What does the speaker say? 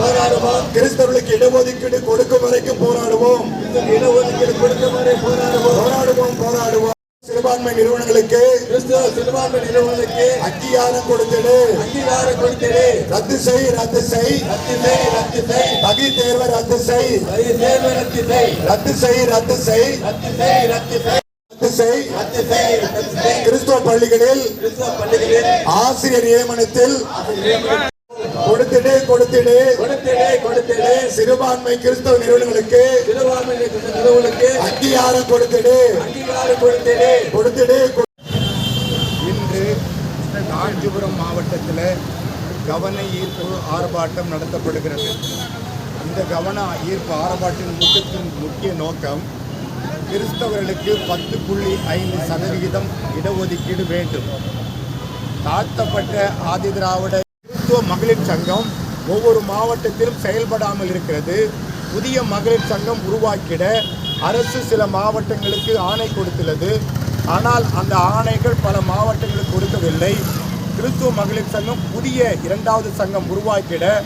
போராடுவோம். கிறிஸ்தவர்களுக்கு இடஒதுக்கீடு கொடுக்கும் வரைக்கும் போராடுவோம். இடஒதுக்கீடு கொடுக்கும் வரை போராடுவோம். போராடுவோம் போராடுவோம். சிறுபான்மை நிறுவனங்களுக்கு சிறுபான்மை நிறுவனங்களுக்கு அங்கீகாரம் கொடுத்திடு அங்கீகாரம் கொடுத்திடு ரத்து செய் ரத்து செய். ரத்து செய் ரத்து செய். தகுதி தேர்வை ரத்து செய். தகுதி ரத்து செய். ரத்து செய் ரத்து செய். ரத்து செய் ரத்து செய். கிறிஸ்துவ பள்ளிகளில் ஆசிரியர் நியமனத்தில் கொடுத்திடு கொடுத்திடு. கொடுத்திடு கொடுத்திடு. சிறுபான்மை கிறிஸ்தவ நிறுவனங்களுக்கு சிறுபான்மை நிறுவனங்களுக்கு அங்கீகாரம் கொடுத்திடு. அங்கீகாரம் கொடுத்திடு. கொடுத்திடு இன்று காஞ்சிபுரம் மாவட்டத்தில் கவன ஈர்ப்பு ஆர்ப்பாட்டம் நடத்தப்படுகிறது. இந்த கவன ஈர்ப்பு ஆர்ப்பாட்டின் முக்கியத்தின் முக்கிய நோக்கம் கிறிஸ்தவர்களுக்கு பத்து புள்ளி ஐந்து சதவிகிதம் இடஒதுக்கீடு வேண்டும். தாழ்த்தப்பட்ட ஆதிதிராவிட மருத்துவ மகளிர் சங்கம் ஒவ்வொரு மாவட்டத்திலும் செயல்படாமல் இருக்கிறது. புதிய மகளிர் சங்கம் உருவாக்கிட அரசு சில மாவட்டங்களுக்கு ஆணை கொடுத்துள்ளது. ஆனால் அந்த ஆணைகள் பல மாவட்டங்களுக்கு கொடுக்கவில்லை. கிறிஸ்துவ மகளிர் சங்கம் புதிய இரண்டாவது சங்கம் உருவாக்கிட